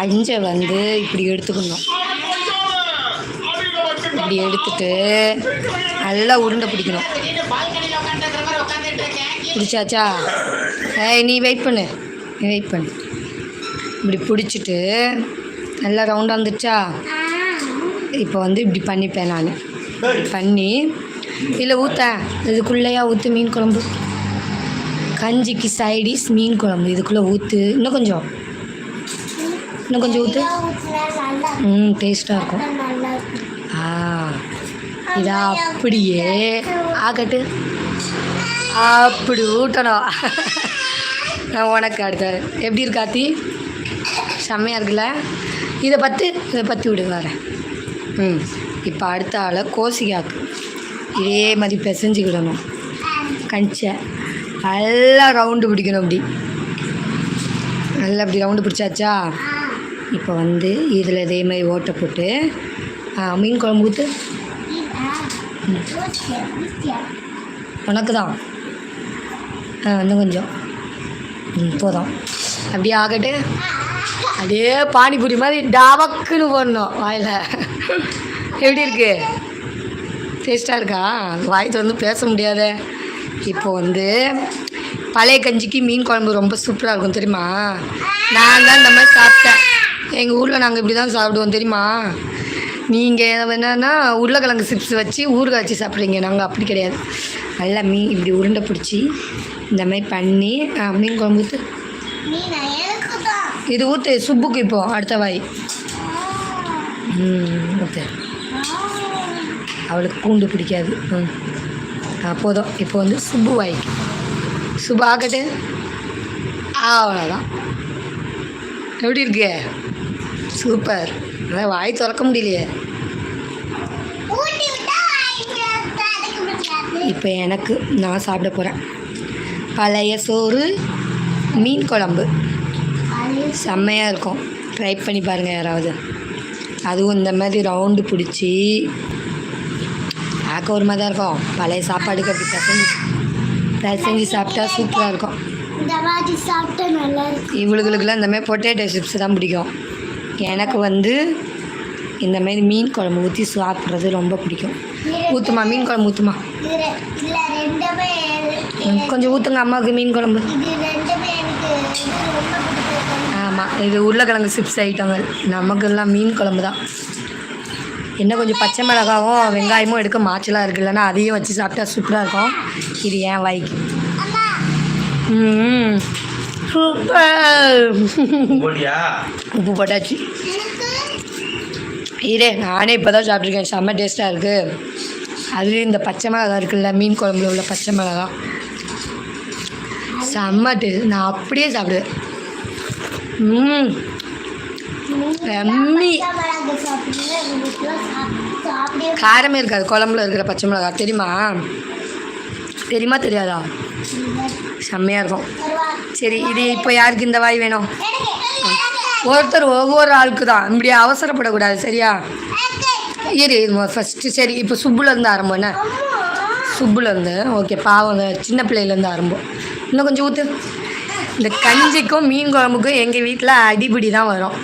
கஞ்சை வந்து இப்படி எடுத்துக்கணும். இப்படி எடுத்துட்டு நல்லா உருண்டை பிடிக்கணும். பிடிச்சாச்சா? ஏய் நீ வெயிட் பண்ணு. நீ வெயிட் பண்ணு. இப்படி பிடிச்சிட்டு நல்லா ரவுண்டாக வந்துடுச்சா இப்போ வந்து இப்படி பண்ணிப்பேன் நான். பண்ணி இல்லை ஊற்றேன் இதுக்குள்ளேயா ஊற்று மீன் குழம்பு. கஞ்சிக்கு சைடிஸ் மீன் குழம்பு. இதுக்குள்ளே ஊற்று இன்னும் கொஞ்சம். இன்னும் கொஞ்சம் ஊற்று ம் டேஸ்ட்டாக இருக்கும். ஆ இதை அப்படியே. ஆகட்டு அப்படி ஊட்டணும். நான் உனக்கு அடுத்த எப்படி இருக்காத்தி செம்மையாக இருக்குல்ல? இதை பற்றி இதை பற்றி விடு வரேன். ம் இப்போ அடுத்த ஆளை கோசிக்காக்கு. இதே மாதிரி பிசைஞ்சுக்கிடணும். கஞ்சை நல்லா ரவுண்டு பிடிக்கணும் அப்படி. நல்லா அப்படி ரவுண்டு பிடிச்சாச்சா? இப்போ வந்து இதில் இதே மாதிரி ஓட்டை போட்டு மீன் குழம்பு ஊற்று உனக்கு தான் ஆ இன்னும் கொஞ்சம். ம் போதும். அப்படியே ஆகட்டு. அப்படியே பானிபூரி மாதிரி டபக்குன்னு போடணும் வாயில். எப்படி இருக்கு? டேஸ்ட்டாக இருக்கா? வாய் வந்து பேச முடியாத. இப்போ வந்து பழைய கஞ்சிக்கு மீன் குழம்பு ரொம்ப சூப்பராக இருக்கும் தெரியுமா? நான் தான் இந்த மாதிரி சாப்பிட்டேன். எங்கள் ஊரில் நாங்கள் இப்படி தான் சாப்பிடுவோம் தெரியுமா? நீங்கள் என்னன்னா உருளைக்கிழங்கு சிப்ஸ் வச்சு ஊறுகாய்ச்சி சாப்பிட்றீங்க. நாங்கள் அப்படி கிடையாது. நல்லா மீன் இப்படி உருண்டை பிடிச்சி இந்த மாதிரி பண்ணி மீன் குழம்பு ஊற்று இது ஊற்று சுப்புக்கு இப்போ அடுத்த வாய். ஊற்று அவளுக்கு பூண்டு பிடிக்காது. ம். போதும். இப்போ வந்து சுப்பு வாய். சுப்பு ஆக்கட்டு. அவ்வளோதான் எப்படி இருக்கு? சூப்பர். அதான் வாய் திறக்க முடியலையே. இப்போ எனக்கு நான் சாப்பிட போகிறேன் பழைய சோறு மீன் குழம்பு. செம்மையாக இருக்கும். ட்ரை பண்ணி பாருங்கள் யாராவது. அதுவும் இந்த மாதிரி ரவுண்டு பிடிச்சி பார்க்க ஒரு மாதிரி தான் இருக்கும். பழைய சாப்பாடுக்கு அப்படி பிசைஞ்சு பிசைஞ்சு சாப்பிட்டா சூப்பராக இருக்கும். இந்த மாதிரி சாப்பிட்டா நல்லா இருக்கு இவளுகளுக்கெல்லாம் இந்த மாதிரி பொட்டேட்டோ சிப்ஸ் தான் பிடிக்கும். எனக்கு வந்து இந்த மாதிரி மீன் குழம்பு ஊற்றி சாப்பிட்றது ரொம்ப பிடிக்கும். ஊற்றுமா மீன் குழம்பு ஊற்றுமா கொஞ்சம் ஊற்றுங்க அம்மாவுக்கு மீன் குழம்பு. ஆமாம் இது உருளைக்கிழங்கு சிப்ஸ் ஐட்டங்கள் நமக்கெல்லாம் மீன் குழம்பு தான். என்ன கொஞ்சம் பச்சை மிளகாவும் வெங்காயமும் எடுக்க மாச்சலாக இருக்கு. இல்லைன்னா அதையும் வச்சு சாப்பிட்டா சூப்பராக இருக்கும். இது ஏன் வாய்க்கு. ம். சூப்பர் உப்பு போட்டாச்சு. இரே இதே நானே இப்போ தான் சாப்பிட்ருக்கேன் செம்ம டேஸ்ட்டாக இருக்குது அதுலேயும் இந்த பச்சை மிளகா இருக்குல்ல மீன் குழம்புல உள்ள பச்சை மிளகா. செம்ம டேஸ்ட் நான் அப்படியே சாப்பிடுவேன். ம் எம்மி. காரமே இருக்காது குழம்புல இருக்கிற பச்சை மிளகா. தெரியுமா? தெரியுமா தெரியாதா? செம்மையாக இருக்கும். சரி இது இப்போ யாருக்கு இந்த வாய் வேணும்? ஒருத்தர் ஒவ்வொரு ஆளுக்கு தான். இப்படி அவசரப்படக்கூடாது சரியா? இரு ஃபஸ்ட்டு சரி இப்போ சுப்புலேருந்து ஆரம்பம் என்ன? சுப்புலேருந்து ஓகே பாவம் சின்ன பிள்ளையிலேருந்து ஆரம்பம். இன்னும் கொஞ்சம் ஊற்று இந்த கஞ்சிக்கும் மீன் குழம்புக்கும் எங்கள் வீட்டில் அடிபிடி தான் வரும்.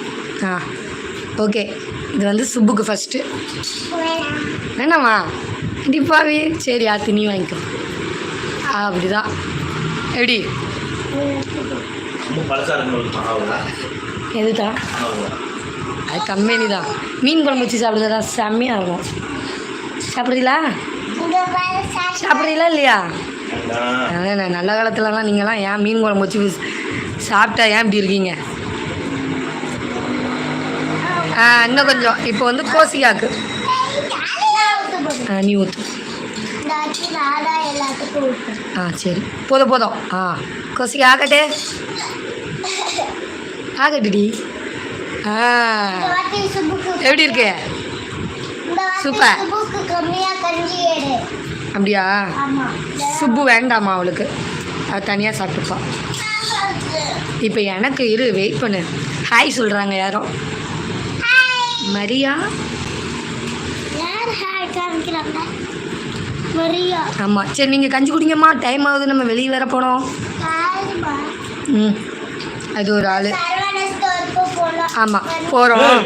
ஆ ஓகே இது வந்து சுப்புக்கு ஃபஸ்ட்டு வேணாமா? கண்டிப்பாகவே சரி ஆ நீ வாங்கிக்கோ. அப்படி தான் எப்படி எதுதான் அது கம்பெனி தான் மீன் குழம்பு வச்சு சாப்பிட்றதா செம்மையாக இருக்கும். சாப்பிட்றீங்களா? சாப்பிட்றீங்களா இல்லையா? அதான் நல்ல காலத்துலலாம் நீங்களாம் ஏன் மீன் குழம்பு வச்சு சாப்பிட்டா ஏன் இப்படி இருக்கீங்க? இன்னும் கொஞ்சம். இப்போ வந்து கோசிக்காக்கு. நீ ஊற்று இந்த அரிசி நானா எல்லாத்துக்கும் ஊற்றும் ஆ சரி. போதும் போதும். ஆ கோசிக்கா ஆக்கட்டே ஆகட்டுடி. ஆ. எப்படி இருக்கு? சூப்பர். அப்படியா? சுப்பு வேண்டாமா அவளுக்கு? அது தனியாக சாப்பிட்டுப்பா. இப்போ எனக்கு இரு வெயிட் பண்ணு. ஹாய் சொல்கிறாங்க யாரும்? மரியா? மரியா. ஆமாம் சரி நீங்கள் கஞ்சி குடிங்கம்மா. டைம் ஆகுது. நம்ம வெளியே வேற போனோம். கால்மா? ம். அது ஒரு ஆள். ஆமாம் போகிறோம்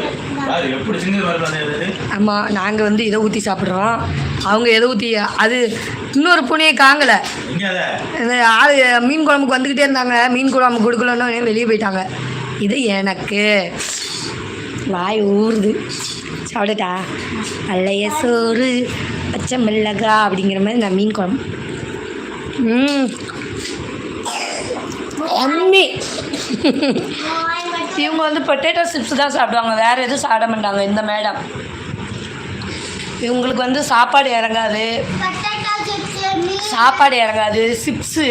ஆமாம் நாங்கள் வந்து இதை ஊற்றி சாப்பிட்றோம். அவங்க எதை ஊற்றி அது இன்னொரு பூனையை காங்கலை. எங்க அத இந்த ஆள் மீன் குழம்புக்கு வந்துக்கிட்டே இருந்தாங்க. மீன் குழம்பு கொடுக்கலன்னு வெளியே போயிட்டாங்க. இது எனக்கு. வாய் ஊறுது. சாப்பிடட்டா பழைய சோறு. பச்சை மிளகா அப்படிங்கிற மாதிரி நான் மீன் குழம்பு. அம்மி. இவங்க வந்து பொட்டேட்டோ சிப்ஸ் தான் சாப்பிடுவாங்க. வேறு எதுவும் சாப்பிட மாட்டாங்க இந்த மேடம் இவங்களுக்கு வந்து சாப்பாடு இறங்காது. பட்டாட்டா சிப்ஸ் மீன். சாப்பாடு இறங்காது. சிப்ஸு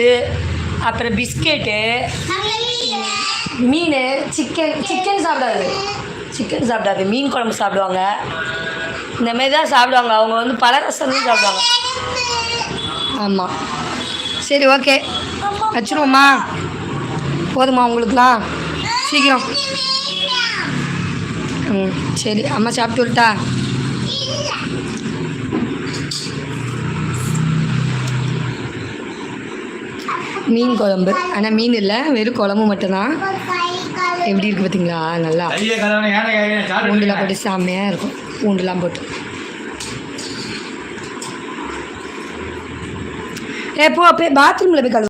அப்புறம் பிஸ்கெட்டு மீன் சிக்கன் சிக்கன் சாப்பிடாது. சிக்கன் சாப்பிடாது. மீன் குழம்பு சாப்பிடுவாங்க. இந்த மாதிரி தான் சாப்பிடுவாங்க. அவங்க வந்து பல ரசம் தான் சாப்பிடுவாங்க. ஆமாம் சரி ஓகே. வச்சுருவோம்மா போதுமா உங்களுக்குலாம்? சீக்கிரம். ம் சரி. அம்மா சாப்பிட்டு விட்டா? மீன் குழம்பு. ஆனால் மீன் இல்லை வெறும் குழம்பு மட்டும்தான். எப்படி இருக்குது பார்த்தீங்களா நல்லா. சாப்பிட்டு போட்டு செம்மையாக இருக்கும். பூண்டுலாம் போட்டு. ஏ போ போய் பாத்ரூமில் போய் கழுவு.